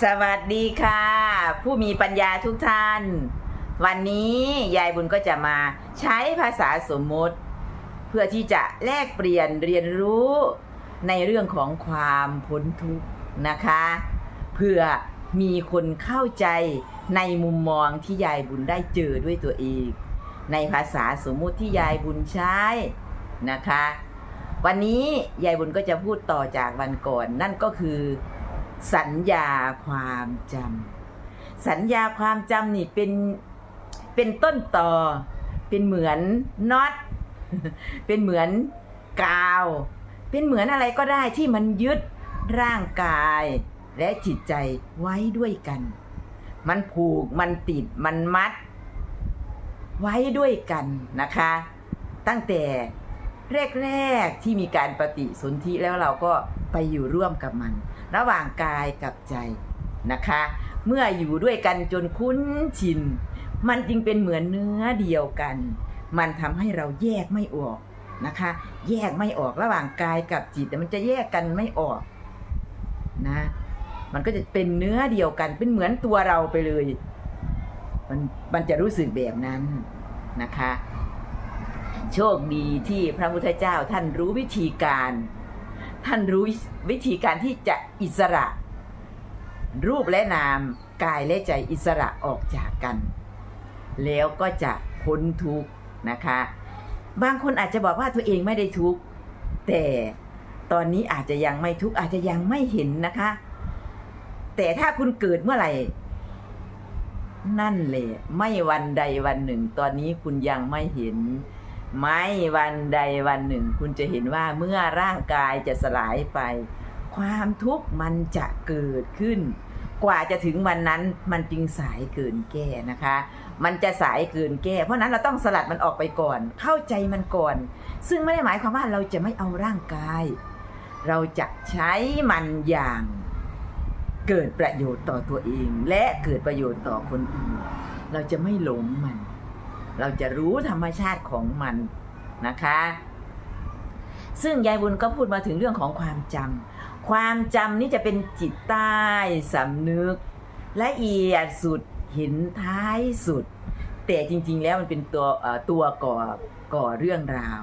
สวัสดีค่ะ ผู้มีปัญญาทุกท่าน วันนี้ยายบุญก็จะมาใช้ภาษาสมมติ เพื่อที่จะแลกเปลี่ยนเรียนรู้ในเรื่องของความพ้นทุกข์นะคะ เพื่อมีคนเข้าใจในมุมมองที่ยายบุญได้เจอด้วยตัวเอง ในภาษาสมมุติที่ยายบุญใช้นะคะ วันนี้ยายบุญก็จะพูดต่อจากวันก่อน นั่นก็คือ สัญญาความจำสัญญาความจำนี่เป็นเป็นต้นต่อ เป็นเหมือนน็อตเป็นเหมือนกาว เป็นเหมือนอะไรก็ได้ที่มันยึดร่างกายและจิตใจไว้ด้วยกัน มันผูกมันติดมันมัด ไว้ด้วยกันนะคะ ตั้งแต่แรก ๆ ที่มีการปฏิสนธิแล้วเราก็ไปอยู่ร่วมกับมัน ระหว่างกายกับใจนะคะ เมื่ออยู่ด้วยกันจนคุ้นชิน มันจึงเป็นเหมือนเนื้อเดียวกัน มันทำให้เราแยกไม่ออกนะคะ แยกไม่ออกระหว่างกายกับจิตแต่มันจะแยกกันไม่ออกนะมันก็จะเป็นเนื้อเดียวกันเป็นเหมือนตัวเราไปเลย มันมันจะรู้สึกแบบนั้นนะคะ โชคดีที่พระพุทธเจ้าท่านรู้วิธีการ ท่านรู้วิธีการที่จะอิสระ รูปและนามกายและใจอิสระออกจากกัน แล้วก็จะพ้นทุกข์นะคะ บางคนอาจจะบอกว่าตัวเองไม่ได้ทุกข์แต่ตอนนี้อาจจะยังไม่ทุกข์อาจจะยังไม่เห็นนะคะ แต่ถ้าคุณเกิดเมื่อไหร่นั่นแหละไม่วันใดวันหนึ่ง ตอนนี้คุณยังไม่เห็น ไม่วันใดวันหนึ่ง คุณจะเห็นว่าเมื่อร่างกายจะสลายไป ความทุกข์มันจะเกิดขึ้น กว่าจะถึงวันนั้นมันจึงสายเกินแก้นะคะ มันจะสายเกินแก้ เพราะฉะนั้นเราต้องสลัดมันออกไปก่อน เข้าใจมันก่อน ซึ่งไม่ได้หมายความว่าเราจะไม่เอาร่างกาย เราจะใช้มันอย่างเกิดประโยชน์ต่อตัวเอง และเกิดประโยชน์ต่อคนอื่น เราจะไม่หลงมัน เราจะรู้ธรรมชาติของมันนะคะ ซึ่งยายบุญก็พูดมาถึงเรื่องของความจำความจำนี่จะเป็นจิตใต้สำนึกละเอียดสุดเห็นท้ายสุด แต่จริงๆแล้วมันเป็นตัวตัวก่อก่อเรื่องราว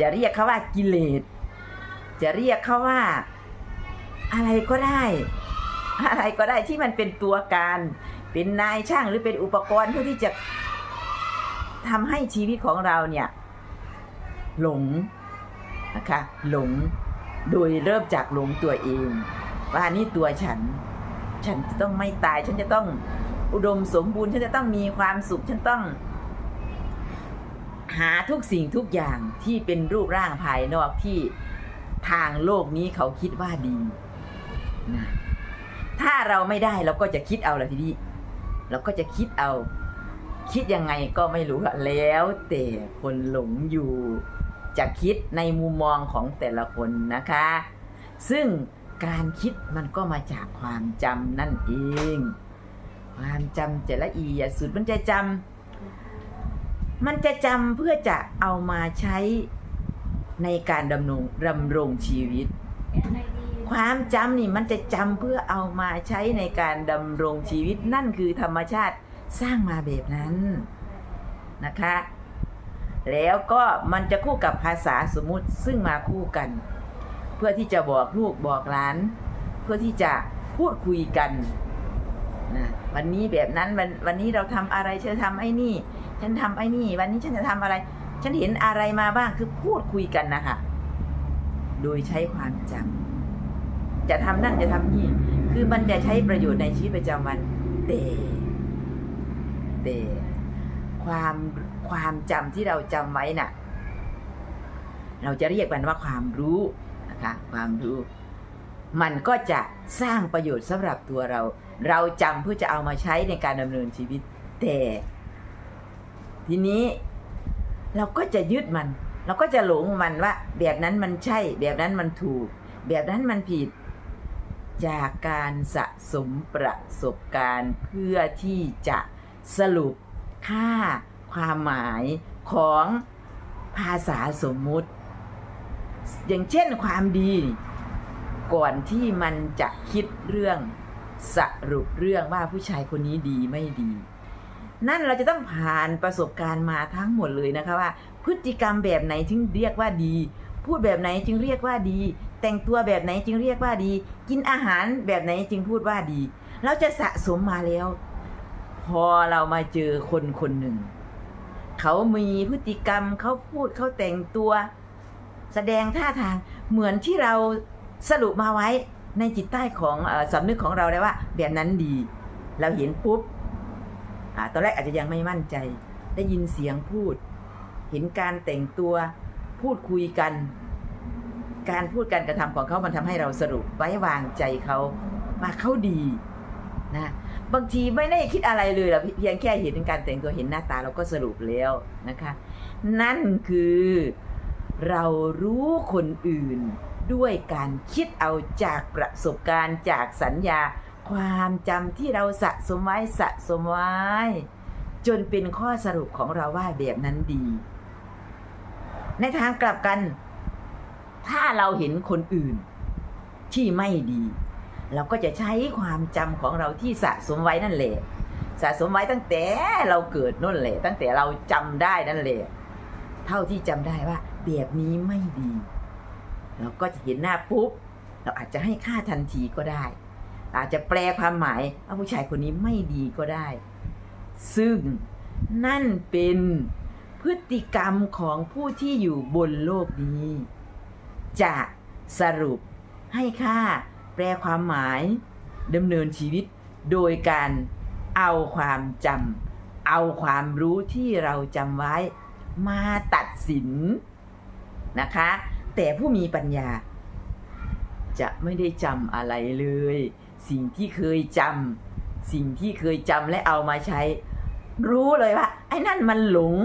จะเรียกเขาว่ากิเลส จะเรียกเขาว่าอะไรก็ได้ อะไรก็ได้ที่มันเป็นตัวการ เป็นนายช่างหรือเป็นอุปกรณ์เพื่อที่จะ ทำให้ชีวิตของเราเนี่ย หลงนะคะหลงโดยเริ่มจากหลงตัวเอง ว่านี่ตัวฉัน ฉันจะต้องไม่ตาย ฉันจะต้องอุดมสมบูรณ์ ฉันจะต้องมีความสุข ฉันต้อง หาทุกสิ่งทุกอย่างที่เป็นรูปร่างภายนอกที่ทางโลกนี้เขาคิดว่าดีนะถ้าเราไม่ได้เราก็จะคิดเอาละทีนี้เราก็จะคิดเอา คิดยังไงก็ไม่รู้แล้วแต่คนหลงอยู่จะคิดในมุมมองของแต่ละคนนะคะ ซึ่งการคิดมันก็มาจากความจำนั่นเอง ความจำจะละเอียดสุดมันจะจำมันจะจำเพื่อจะเอามาใช้ในการดำรงดำรงชีวิต ความจำนี่มันจะจำเพื่อเอามาใช้ในการดำรงชีวิตนั่นคือธรรมชาติ สร้างมาแบบนั้นนะคะ แล้วก็มันจะคู่กับภาษาสมมุติซึ่งมาคู่กัน เพื่อที่จะบอกลูกบอกหลาน เพื่อที่จะพูดคุยกันนะวันนี้แบบนั้นวันวันนี้เราทำอะไรฉันทำไอ้นี่ ฉันทำไอ้นี่ วันนี้ฉันจะทำอะไร ฉันเห็นอะไรมาบ้างคือพูดคุยกันนะคะโดยใช้ความจำจะทำนั่นจะทำนี่ คือมันจะใช้ประโยชน์ในชีวิตประจำวันแต่ แต่ความความจำที่เราจำไว้น่ะ เราจะเรียกมันว่าความรู้นะคะความรู้ มันก็จะสร้างประโยชน์สำหรับตัวเรา เราจำเพื่อจะเอามาใช้ในการดำเนินชีวิตแต่ทีนี้เราก็จะยึดมัน เราก็จะหลงมันว่า แบบนั้นมันใช่ แบบนั้นมันถูก แบบนั้นมันผิดจากการสะสมประสบการณ์เพื่อที่จะ สรุปค่าความหมายของภาษาสมมุติ อย่างเช่นความดี ก่อนที่มันจะคิดเรื่องสรุปเรื่องว่าผู้ชายคนนี้ดีไม่ดี นั่นเราจะต้องผ่านประสบการณ์มาทั้งหมดเลยนะคะว่า พฤติกรรมแบบไหนจึงเรียกว่าดี พูดแบบไหนจึงเรียกว่าดี แต่งตัวแบบไหนจึงเรียกว่าดี กินอาหารแบบไหนจึงพูดว่าดี เราจะสะสมมาแล้ว พอเรามาเจอคนคนหนึ่ง เขามีพฤติกรรมเขาพูดเขาแต่งตัว แสดงท่าทางเหมือนที่เราสรุปมาไว้ในจิตใต้ของอสำนึกของเราแล้วว่า แบบนั้นดี เราเห็นปุ๊บอ่าตอนแรกอาจจะยังไม่มั่นใจ ได้ยินเสียงพูด เห็นการแต่งตัวพูดคุยกัน การพูดการกระทำของเขามันทำให้เราสรุปไว้วางใจเขาว่าเขาดีนะ บางทีไม่ได้คิดอะไรเลยหรอกเพียงแค่เห็นการแต่งตัวเห็นหน้าตาเราก็สรุปแล้วนะคะ นั่นคือเรารู้คนอื่นด้วยการคิดเอาจากประสบการณ์จากสัญญา ความจำที่เราสะสมไว้สะสมไว้ จนเป็นข้อสรุปของเราว่าแบบนั้นดี ในทางกลับกัน ถ้าเราเห็นคนอื่นที่ไม่ดี เราก็จะใช้ความจำของเราที่สะสมไว้นั่นแหละสะสมไว้ตั้งแต่เราเกิดนั่นแหละ ตั้งแต่เราจำได้นั่นแหละเท่าที่จำได้ว่าแบบนี้ไม่ดี เราก็จะเห็นหน้าปุ๊บ เราอาจจะให้ค่าทันทีก็ได้ อาจจะแปลความหมายว่าผู้ชายคนนี้ไม่ดีก็ได้ ซึ่งนั่นเป็นพฤติกรรมของผู้ที่อยู่บนโลกนี้ จะสรุปให้ค่า แปลความหมายดำเนินชีวิต โดยการเอาความจำเอาความรู้ที่เราจำไว้มาตัดสินนะคะ แต่ผู้มีปัญญา จะไม่ได้จำอะไรเลย สิ่งที่เคยจำสิ่งที่เคยจำและเอามาใช้ รู้เลยว่าไอ้นั่นมันหลง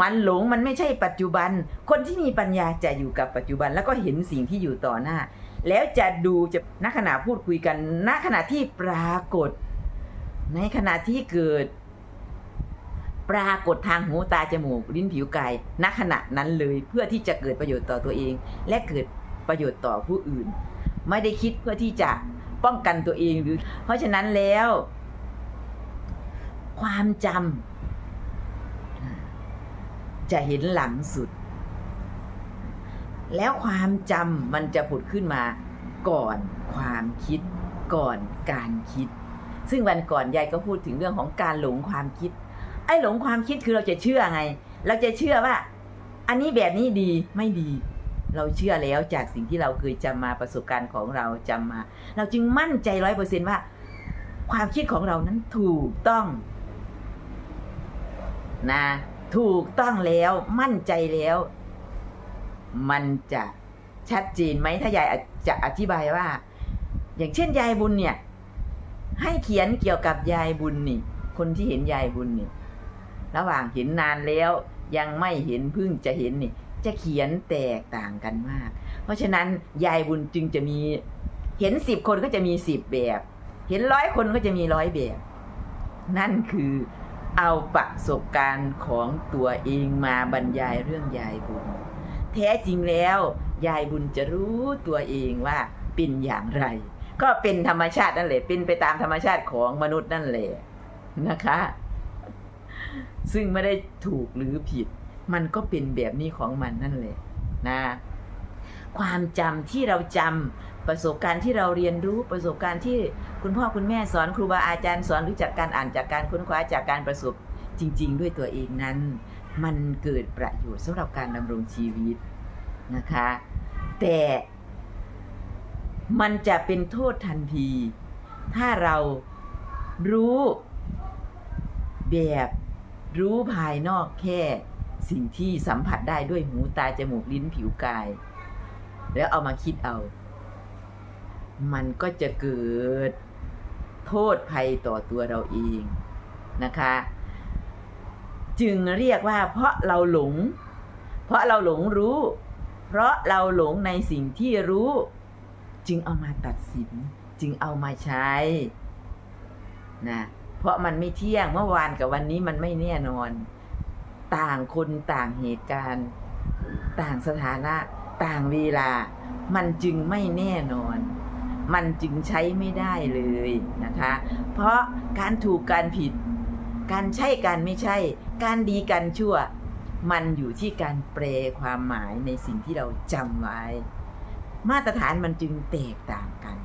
มันหลงมันไม่ใช่ปัจจุบัน คนที่มีปัญญาจะอยู่กับปัจจุบัน แล้วก็เห็นสิ่งที่อยู่ต่อหน้า แล้วจะดูจะณขณะพูดคุยกันณขณะที่ปรากฏ ในขณะที่เกิด ปรากฏทางหูตาจมูกลิ้นผิวกายณขณะนั้นเลยเพื่อที่จะเกิดประโยชน์ต่อตัวเอง และเกิดประโยชน์ต่อผู้อื่น ไม่ได้คิดเพื่อที่จะป้องกันตัวเองหรือ เพราะฉะนั้นแล้ว ความจำจะเห็นหลังสุด แล้วความจำมันจะผุดขึ้นมาก่อนความคิด ก่อนการคิด ซึ่งวันก่อนยายก็พูดถึงเรื่องของการหลงความคิด ไอ้หลงความคิดคือเราจะเชื่อไง เราจะเชื่อว่า อันนี้แบบนี้ดีไม่ดี เราเชื่อแล้วจากสิ่งที่เราเคยจำมาประสบการณ์ของเราจำมา เราจึงมั่นใจร้อยเปอร์เซนต์ว่า ความคิดของเรานั้นถูกต้อง นะ ถูกต้องแล้วมั่นใจแล้ว มันจะชัดเจนไหมถ้ายายจะอธิบายว่า อย่างเช่นยายบุญเนี่ย ให้เขียนเกี่ยวกับยายบุญนี่ คนที่เห็นยายบุญนี่ ระหว่างเห็นนานแล้วยังไม่เห็นเพิ่งจะเห็นนี่ จะเขียนแตกต่างกันมาก เพราะฉะนั้นยายบุญจึงจะมีเห็นสิบคนก็จะมีสิบแบบ เห็นร้อยคนก็จะมีร้อยแบบ นั่นคือเอาประสบการณ์ของตัวเองมาบรรยายเรื่องยายบุญ แท้จริงแล้ว ยายบุญจะรู้ตัวเองว่าเป็นอย่างไร ก็เป็นธรรมชาตินั่นแหละ เป็นไปตามธรรมชาติของมนุษย์นั่นแหละนะคะ ซึ่งไม่ได้ถูกหรือผิด มันก็เป็นแบบนี้ของมันนั่นแหละนะความจำที่เราจำประสบการณ์ที่เราเรียนรู้ประสบการณ์ที่คุณพ่อคุณแม่สอนครูบาอาจารย์สอนหรือจากการอ่านจากการค้นคว้าจากการประสบจริง ๆ ด้วยตัวเองนั้น มันเกิดประโยชน์สำหรับการดำรงชีวิตนะคะ แต่มันจะเป็นโทษทันที ถ้าเรารู้แบบรู้ภายนอกแค่สิ่งที่สัมผัสได้ด้วยหูตาจมูกลิ้นผิวกาย แล้วเอามาคิดเอา มันก็จะเกิดโทษภัยต่อตัวเราเองนะคะ จึงเรียกว่า เพราะเราหลง เพราะเราหลงรู้ เพราะเราหลงในสิ่งที่รู้ จึงเอามาตัดสิน จึงเอามาใช้นะเพราะมันไม่เที่ยงเมื่อวานกับวันนี้มันไม่แน่นอน ต่างคนต่างเหตุการณ์ ต่างสถานะต่างเวลา มันจึงไม่แน่นอน มันจึงใช้ไม่ได้เลยนะคะ เพราะการถูกการผิด การใช่การไม่ใช่ การดีการชั่ว มันอยู่ที่การแปลความหมายในสิ่งที่เราจำไว้ มาตรฐานมันจึงแตกต่างกัน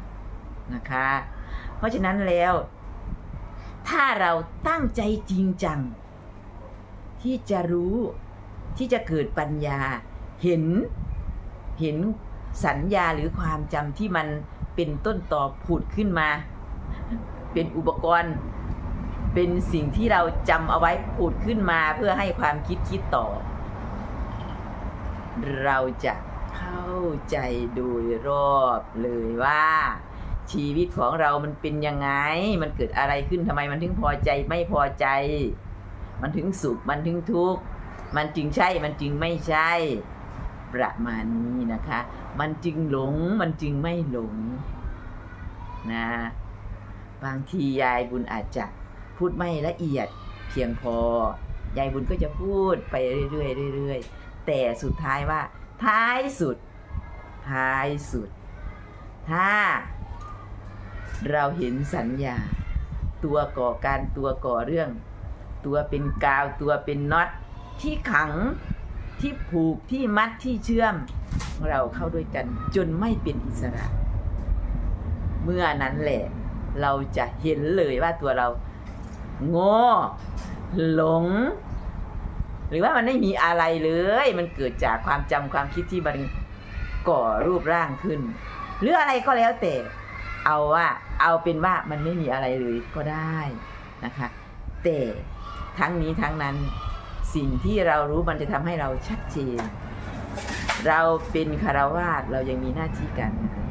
นะคะ เพราะฉะนั้นแล้ว ถ้าเราตั้งใจจริงจัง ที่จะรู้ที่จะเกิดปัญญา เห็นเห็นสัญญาหรือความจำที่มันเป็นต้นต่อผุดขึ้นมา เป็นอุปกรณ์ เป็นสิ่งที่เราจำเอาไว้ผุดขึ้นมาเพื่อให้ความคิดคิดต่อ เราจะเข้าใจโดยรอบเลยว่า ชีวิตของเรามันเป็นยังไง มันเกิดอะไรขึ้นทำไมมันถึงพอใจไม่พอใจ มันถึงสุขมันถึงทุกข์มันจึงใช่มันจึงไม่ใช่ ประมาณนี้นะคะ มันจึงหลงมันจึงไม่หลงนะบางทียายบุญอาจจะ พูดไม่ละเอียดเพียงพอยายบุญก็จะพูดไปเรื่อยๆเรื่อยๆแต่สุดท้ายว่า ท้ายสุด ท้ายสุด ถ้า เราเห็นสัญญา ตัวก่อการตัวก่อเรื่อง ตัวเป็นกาวตัวเป็นน็อตที่ขังที่ผูกที่มัดที่เชื่อม เราเข้าด้วยกันจนไม่เป็นอิสระ เมื่อนั้นแหละ เราจะเห็นเลยว่าตัวเรา โง่หลง หรือว่ามันไม่มีอะไรเลย มันเกิดจากความจำความคิดที่มันก่อรูปร่างขึ้น หรืออะไรก็แล้วแต่ เอาว่า เอาเป็นว่ามันไม่มีอะไรเลยก็ได้นะคะ แต่ทั้งนี้ทั้งนั้นสิ่งที่เรารู้มันจะทำให้เราชัดเจน เราเป็นคารวาสเรายังมีหน้าที่การงาน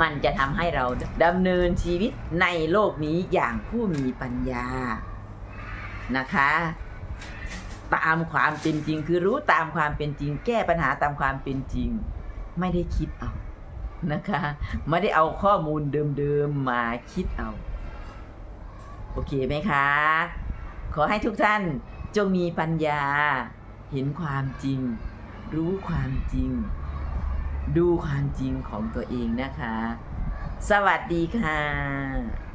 มันจะทำให้เราดำเนินชีวิตในโลกนี้อย่างผู้มีปัญญานะคะ ตามความเป็นจริงคือรู้ตามความเป็นจริง แก้ปัญหาตามความเป็นจริง ไม่ได้คิดเอานะคะ ไม่ได้เอาข้อมูลเดิมๆมาคิดเอา โอเคไหมคะ ขอให้ทุกท่านจงมีปัญญา เห็นความจริง รู้ความจริง ดูความจริงของตัวเองนะคะ สวัสดีค่ะ